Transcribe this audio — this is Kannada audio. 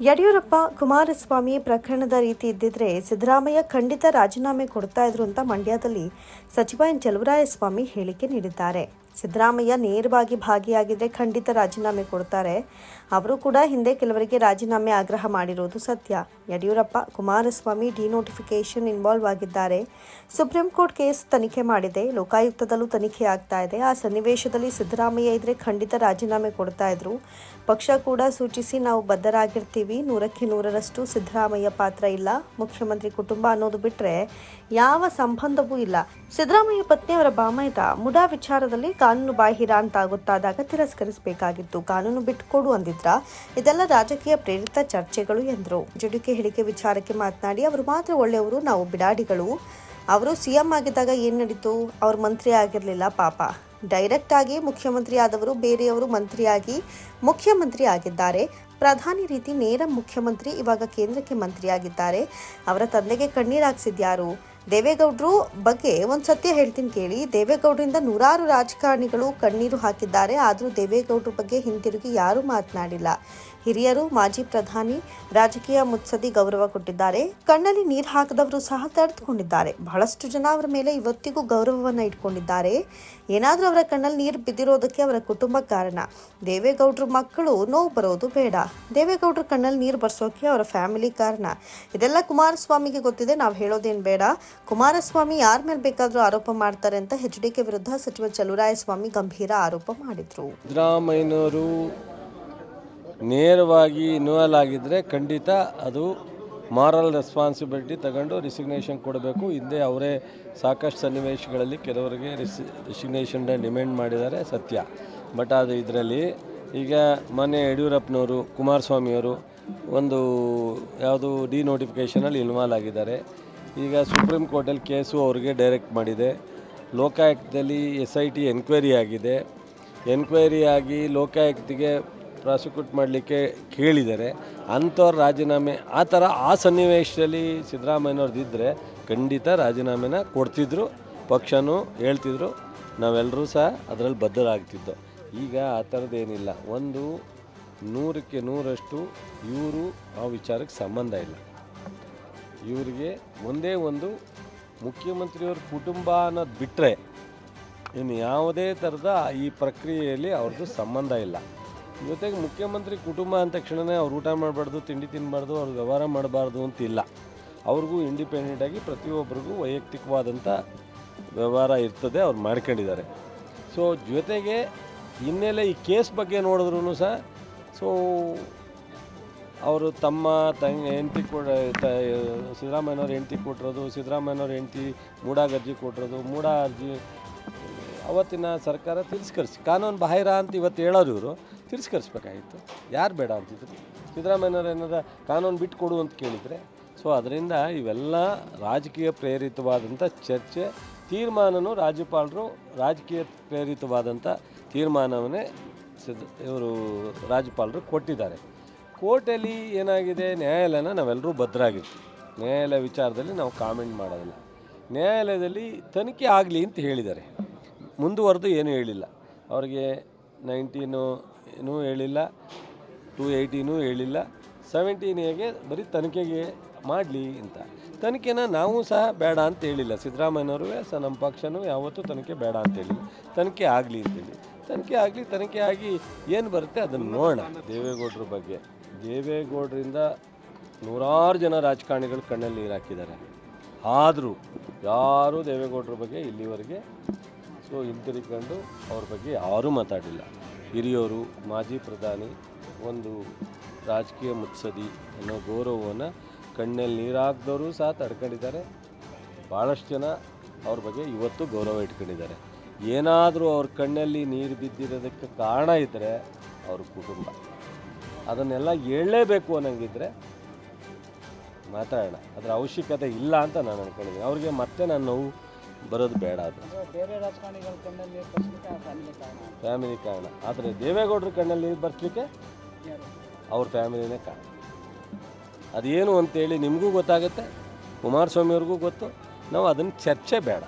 ಯಡಿಯೂರಪ್ಪ ಕುಮಾರಸ್ವಾಮಿ ಪ್ರಕರಣದ ರೀತಿ ಇದ್ದಿದ್ರೆ ಸಿದ್ದರಾಮಯ್ಯ ಖಂಡಿತ ರಾಜೀನಾಮೆ ಕೊಡ್ತಾ ಇದ್ರು ಅಂತ ಮಂಡ್ಯದಲ್ಲಿ ಸಚಿವ ಎನ್. ಚಲುವರಾಯಸ್ವಾಮಿ ಹೇಳಿಕೆ ನೀಡಿದ್ದಾರೆ. ಸಿದ್ದರಾಮಯ್ಯ ನೇರವಾಗಿ ಭಾಗಿಯಾಗಿದ್ರೆ ಖಂಡಿತ ರಾಜೀನಾಮೆ ಕೊಡ್ತಾರೆ. ಅವರು ಕೂಡ ಹಿಂದೆ ಕೆಲವರಿಗೆ ರಾಜೀನಾಮೆ ಆಗ್ರಹ ಮಾಡಿರೋದು ಸತ್ಯ. ಯಡಿಯೂರಪ್ಪ, ಕುಮಾರಸ್ವಾಮಿ ಡಿನೋಟಿಫಿಕೇಷನ್ ಇನ್ವಾಲ್ವ್ ಆಗಿದ್ದಾರೆ. ಸುಪ್ರೀಂ ಕೋರ್ಟ್ ಕೇಸ್ ತನಿಖೆ ಮಾಡಿದೆ. ಲೋಕಾಯುಕ್ತದಲ್ಲೂ ತನಿಖೆ ಆಗ್ತಾ ಇದೆ. ಆ ಸನ್ನಿವೇಶದಲ್ಲಿ ಸಿದ್ದರಾಮಯ್ಯ ಇದ್ರೆ ಖಂಡಿತ ರಾಜೀನಾಮೆ ಕೊಡ್ತಾ ಇದ್ರು. ಪಕ್ಷ ಕೂಡ ಸೂಚಿಸಿ ನಾವು ಬದ್ಧರಾಗಿರ್ತೀವಿ. ನೂರಕ್ಕೆ ನೂರರಷ್ಟು ಸಿದ್ದರಾಮಯ್ಯ ಪಾತ್ರ ಇಲ್ಲ. ಮುಖ್ಯಮಂತ್ರಿ ಕುಟುಂಬ ಅನ್ನೋದು ಬಿಟ್ಟರೆ ಯಾವ ಸಂಬಂಧವೂ ಇಲ್ಲ. ಸಿದ್ದರಾಮಯ್ಯ ಪತ್ನಿಯವರ ಬಾಮೈದ ಮುಡಾ ವಿಚಾರದಲ್ಲಿ ಕಾನೂನು ಬಾಹಿರ ಅಂತ ಗೊತ್ತಾದಾಗ ತಿರಸ್ಕರಿಸಬೇಕಾಗಿತ್ತು. ಕಾನೂನು ಬಿಟ್ಟುಕೊಡು ಅಂದಿದ್ರ ಇದೆಲ್ಲ ರಾಜಕೀಯ ಪ್ರೇರಿತ ಚರ್ಚೆಗಳು ಎಂದರು. ಜಡಿಕೆ ಹೇಳಿಕೆ ವಿಚಾರಕ್ಕೆ ಮಾತನಾಡಿ, ಅವರು ಮಾತ್ರ ಒಳ್ಳೆಯವರು, ನಾವು ಬಿಡಾಡಿಗಳು. ಅವರು ಸಿಎಂ ಆಗಿದ್ದಾಗ ಏನು ನಡೀತು? ಅವ್ರ ಮಂತ್ರಿ ಆಗಿರಲಿಲ್ಲ ಪಾಪ. ಡೈರೆಕ್ಟ್ ಆಗಿ ಮುಖ್ಯಮಂತ್ರಿ ಆದವರು ಬೇರೆಯವರು ಮಂತ್ರಿಯಾಗಿ ಮುಖ್ಯಮಂತ್ರಿ ಆಗಿದ್ದಾರೆ. ಪ್ರಧಾನಿ ರೀತಿ ನೇರ ಮುಖ್ಯಮಂತ್ರಿ, ಇವಾಗ ಕೇಂದ್ರಕ್ಕೆ ಮಂತ್ರಿಯಾಗಿದ್ದಾರೆ. ಅವರ ತಂದೆಗೆ ಕಣ್ಣೀರು ಹಾಕ್ಸಿದ್ಯಾರು? ದೇವೇಗೌಡರು ಬಗ್ಗೆ ಒಂದು ಸತ್ಯ ಹೇಳ್ತೀನಿ ಕೇಳಿ. ದೇವೇಗೌಡರಿಂದ ನೂರಾರು ರಾಜಕಾರಣಿಗಳು ಕಣ್ಣೀರು ಹಾಕಿದ್ದಾರೆ. ಆದರೂ ದೇವೇಗೌಡರ ಬಗ್ಗೆ ಹಿಂತಿರುಗಿ ಯಾರೂ ಮಾತನಾಡಿಲ್ಲ. ಹಿರಿಯರು, ಮಾಜಿ ಪ್ರಧಾನಿ, ರಾಜಕೀಯ ಮುತ್ಸದಿ ಗೌರವ ಕೊಟ್ಟಿದ್ದಾರೆ. ಕಣ್ಣಲ್ಲಿ ನೀರು ಹಾಕದವರು ಸಹ ತಡೆದುಕೊಂಡಿದ್ದಾರೆ ಬಹಳಷ್ಟು ಜನ ಅವರ ಮೇಲೆ ಇವತ್ತಿಗೂ ಗೌರವವನ್ನು ಇಟ್ಕೊಂಡಿದ್ದಾರೆ. ಏನಾದರೂ ಅವರ ಕಣ್ಣಲ್ಲಿ ನೀರು ಬಿದ್ದಿರೋದಕ್ಕೆ ಅವರ ಕುಟುಂಬ ಕಾರಣ. ದೇವೇಗೌಡರ ಮಕ್ಕಳು ನೋವು ಬರೋದು ಬೇಡ. ದೇವೇಗೌಡರ ಕಣ್ಣಲ್ಲಿ ನೀರು ಬರ್ಸೋಕೆ ಅವರ ಫ್ಯಾಮಿಲಿ ಕಾರಣ. ಇದೆಲ್ಲ ಕುಮಾರಸ್ವಾಮಿಗೆ ಗೊತ್ತಿದೆ. ನಾವು ಹೇಳೋದೇನು ಬೇಡ. ಕುಮಾರಸ್ವಾಮಿ ಯಾರ ಮೇಲೆ ಬೇಕಾದರೂ ಆರೋಪ ಮಾಡ್ತಾರೆ ಅಂತ ಎಚ್ ಡಿ ಕೆ ವಿರುದ್ಧ ಸಚಿವ ಚಲುರಾಯಸ್ವಾಮಿ ಗಂಭೀರ ಆರೋಪ ಮಾಡಿದರು. ಸಿದ್ದರಾಮಯ್ಯನವರು ನೇರವಾಗಿ ಇನ್ವಾಲ್ ಆಗಿದ್ದರೆ ಖಂಡಿತ ಅದು ಮಾರಲ್ ರೆಸ್ಪಾನ್ಸಿಬಿಲಿಟಿ ತಗೊಂಡು ರಿಸಿಗ್ನೇಷನ್ ಕೊಡಬೇಕು. ಹಿಂದೆ ಅವರೇ ಸಾಕಷ್ಟು ಸನ್ನಿವೇಶಗಳಲ್ಲಿ ಕೆಲವರಿಗೆ ರಿಸಿ ರಿಸಿಗ್ನೇಷನ್ನ ಡಿಮ್ಯಾಂಡ್ ಮಾಡಿದ್ದಾರೆ, ಸತ್ಯ. ಬಟ್ ಅದು ಇದರಲ್ಲಿ ಈಗ ಮೊನ್ನೆ ಯಡಿಯೂರಪ್ಪನವರು, ಕುಮಾರಸ್ವಾಮಿಯವರು ಒಂದು ಯಾವುದು ಡಿ ನೋಟಿಫಿಕೇಷನಲ್ಲಿ ಇನ್ವಾಲ್ವ್ ಆಗಿದ್ದಾರೆ. ಈಗ ಸುಪ್ರೀಂ ಕೋರ್ಟಲ್ಲಿ ಕೇಸು ಅವ್ರಿಗೆ ಡೈರೆಕ್ಟ್ ಮಾಡಿದೆ. ಲೋಕಾಯುಕ್ತದಲ್ಲಿ ಎಸ್ ಐ ಟಿ ಎನ್ಕ್ವೈರಿ ಆಗಿದೆ. ಎನ್ಕ್ವೈರಿ ಆಗಿ ಲೋಕಾಯುಕ್ತಿಗೆ ಪ್ರಾಸಿಕ್ಯೂಟ್ ಮಾಡಲಿಕ್ಕೆ ಕೇಳಿದ್ದಾರೆ. ಅಂಥವ್ರ ರಾಜೀನಾಮೆ, ಆ ಥರ ಆ ಸನ್ನಿವೇಶದಲ್ಲಿ ಸಿದ್ದರಾಮಯ್ಯನವ್ರದ್ದಿದ್ದರೆ ಖಂಡಿತ ರಾಜೀನಾಮೆನ ಕೊಡ್ತಿದ್ರು, ಪಕ್ಷನೂ ಹೇಳ್ತಿದ್ರು ನಾವೆಲ್ಲರೂ ಸಹ ಅದರಲ್ಲಿ ಬದ್ಧರಾಗ್ತಿದ್ದೋ. ಈಗ ಆ ಥರದ್ದೇನಿಲ್ಲ ಒಂದು ನೂರಕ್ಕೆ ನೂರಷ್ಟು ಇವರು ಆ ವಿಚಾರಕ್ಕೆ ಸಂಬಂಧ ಇಲ್ಲ. ಇವರಿಗೆ ಒಂದೇ ಒಂದು ಮುಖ್ಯಮಂತ್ರಿಯವ್ರ ಕುಟುಂಬ ಅನ್ನೋದು ಬಿಟ್ಟರೆ ಇನ್ನು ಯಾವುದೇ ಥರದ ಈ ಪ್ರಕ್ರಿಯೆಯಲ್ಲಿ ಅವ್ರದ್ದು ಸಂಬಂಧ ಇಲ್ಲ. ಜೊತೆಗೆ ಮುಖ್ಯಮಂತ್ರಿ ಕುಟುಂಬ ಅಂದ ತಕ್ಷಣವೇ ಅವ್ರು ಊಟ ಮಾಡಬಾರ್ದು, ತಿಂಡಿ ತಿನ್ನಬಾರ್ದು ಅವ್ರು ವ್ಯವಹಾರ ಮಾಡಬಾರ್ದು ಅಂತಿಲ್ಲ. ಅವ್ರಿಗೂ ಇಂಡಿಪೆಂಡೆಂಟಾಗಿ ಪ್ರತಿಯೊಬ್ಬರಿಗೂ ವೈಯಕ್ತಿಕವಾದಂಥ ವ್ಯವಹಾರ ಇರ್ತದೆ ಅವ್ರು ಮಾಡ್ಕೊಂಡಿದ್ದಾರೆ. ಸೊ ಜೊತೆಗೆ ಹಿನ್ನೆಲೆ ಈ ಕೇಸ್ ಬಗ್ಗೆ ನೋಡಿದ್ರು ಸಹ ಸೊ ಅವರು ತಮ್ಮ ತಂಗಿ ಹೆಂಡತಿ ಕೊಡ ಸಿದ್ದರಾಮಯ್ಯನವ್ರ ಹೆಂಡತಿ ಕೊಟ್ಟಿರೋದು, ಸಿದ್ದರಾಮಯ್ಯನವ್ರ ಹೆಂಡತಿ ಮೂಡಾಗ ಅರ್ಜಿ ಕೊಟ್ಟಿರೋದು, ಮೂಡಾ ಅರ್ಜಿ, ಅವತ್ತಿನ ಸರ್ಕಾರ ತಿರಸ್ಕರಿಸಿ, ಕಾನೂನು ಬಾಹಿರ ಅಂತ ಇವತ್ತು ಹೇಳೋರು ಇವರು, ತಿರಸ್ಕರಿಸ್ಬೇಕಾಗಿತ್ತು. ಯಾರು ಬೇಡ ಅಂತಿದ್ರು? ಸಿದ್ದರಾಮಯ್ಯನವ್ರು ಏನಾರ ಕಾನೂನು ಬಿಟ್ಟು ಕೊಡು ಅಂತ ಕೇಳಿದರೆ, ಸೊ ಅದರಿಂದ ಇವೆಲ್ಲ ರಾಜಕೀಯ ಪ್ರೇರಿತವಾದಂಥ ಚರ್ಚೆ, ತೀರ್ಮಾನನೂ ರಾಜ್ಯಪಾಲರು ರಾಜಕೀಯ ಪ್ರೇರಿತವಾದಂಥ ತೀರ್ಮಾನವನ್ನೇ ಸಿದ್ಧ ಇವರು ರಾಜ್ಯಪಾಲರು ಕೊಟ್ಟಿದ್ದಾರೆ. ಕೋರ್ಟಲ್ಲಿ ಏನಾಗಿದೆ, ನ್ಯಾಯಾಲಯನ ನಾವೆಲ್ಲರೂ ಭದ್ರಾಗಿರ್ತೀವಿ ನ್ಯಾಯಾಲಯ ವಿಚಾರದಲ್ಲಿ ನಾವು ಕಾಮೆಂಟ್ ಮಾಡೋದಿಲ್ಲ. ನ್ಯಾಯಾಲಯದಲ್ಲಿ ತನಿಖೆ ಆಗಲಿ ಅಂತ ಹೇಳಿದ್ದಾರೆ. ಮುಂದುವರೆದು ಏನೂ ಹೇಳಿಲ್ಲ. ಅವ್ರಿಗೆ ನೈನ್ಟೀನು ಏನೂ ಹೇಳಿಲ್ಲ, ಟು ಏಯ್ಟೀನೂ ಹೇಳಿಲ್ಲ, ಸೆವೆಂಟೀನ್ ಹೇಗೆ ಬರೀ ತನಿಖೆಗೆ ಮಾಡಲಿ ಅಂತ. ತನಿಖೆನ ನಾವು ಸಹ ಬೇಡ ಅಂತ ಹೇಳಿಲ್ಲ. ಸಿದ್ದರಾಮಯ್ಯನವರು ಸಹ ನಮ್ಮ ಪಕ್ಷನೂ ಯಾವತ್ತೂ ತನಿಖೆ ಬೇಡ ಅಂತ ಹೇಳಿಲ್ಲ. ತನಿಖೆ ಆಗಲಿ ಅಂತೇಳಿ ತನಿಖೆ ಆಗಲಿ, ತನಿಖೆ ಆಗಿ ಏನು ಬರುತ್ತೆ ಅದನ್ನು ನೋಡೋಣ. ದೇವೇಗೌಡರ ಬಗ್ಗೆ. ದೇವೇಗೌಡರಿಂದ ನೂರಾರು ಜನ ರಾಜಕಾರಣಿಗಳು ಕಣ್ಣಲ್ಲಿ ನೀರು ಹಾಕಿದ್ದಾರೆ ಆದರೂ ಯಾರೂ ದೇವೇಗೌಡರ ಬಗ್ಗೆ ಇಲ್ಲಿವರೆಗೆ ಸೊ ಹಿಂತಿರುಗಿಕೊಂಡು ಅವ್ರ ಬಗ್ಗೆ ಯಾರೂ ಮಾತಾಡಿಲ್ಲ. ಹಿರಿಯವರು ಮಾಜಿ ಪ್ರಧಾನಿ, ಒಂದು ರಾಜಕೀಯ ಮುತ್ಸದಿ ಅನ್ನೋ ಗೌರವವನ್ನು ಕಣ್ಣಲ್ಲಿ ನೀರಾಗ್ದವರು ಸಹ ತಡ್ಕೊಂಡಿದ್ದಾರೆ. ಭಾಳಷ್ಟು ಜನ ಅವ್ರ ಬಗ್ಗೆ ಇವತ್ತು ಗೌರವ ಇಟ್ಕೊಂಡಿದ್ದಾರೆ. ಏನಾದರೂ ಅವ್ರ ಕಣ್ಣಲ್ಲಿ ನೀರು ಬಿದ್ದಿರೋದಕ್ಕೆ ಕಾರಣ ಇದ್ದರೆ ಅವ್ರ ಕುಟುಂಬ. ಅದನ್ನೆಲ್ಲ ಹೇಳಲೇಬೇಕು ಅನ್ನಂಗಿದ್ರೆ ಮಾತಾಡೋಣ. ಅದರ ಅವಶ್ಯಕತೆ ಇಲ್ಲ ಅಂತ ನಾನು ಅನ್ಕೊಂಡಿದ್ದೀನಿ. ಅವ್ರಿಗೆ ಮತ್ತೆ ನಾನು ನೋವು ಬರೋದು ಬೇಡ ಅದು. ಫ್ಯಾಮಿಲಿ ಕಾರಣ. ಫ್ಯಾಮಿಲಿ ಕಾರಣ. ಆದರೆ ದೇವೇಗೌಡರ ಕಣ್ಣಲ್ಲಿ ನೀರು ಬರ್ಸ್ಲಿಕ್ಕೆ ಅವ್ರ ಫ್ಯಾಮಿಲಿನೇ ಕಾರಣ. ಅದೇನು ಅಂತೇಳಿ ನಿಮಗೂ ಗೊತ್ತಾಗುತ್ತೆ ಕುಮಾರಸ್ವಾಮಿಯವ್ರಿಗೂ ಗೊತ್ತು. ನಾವು ಅದನ್ನು ಚರ್ಚೆ ಬೇಡ.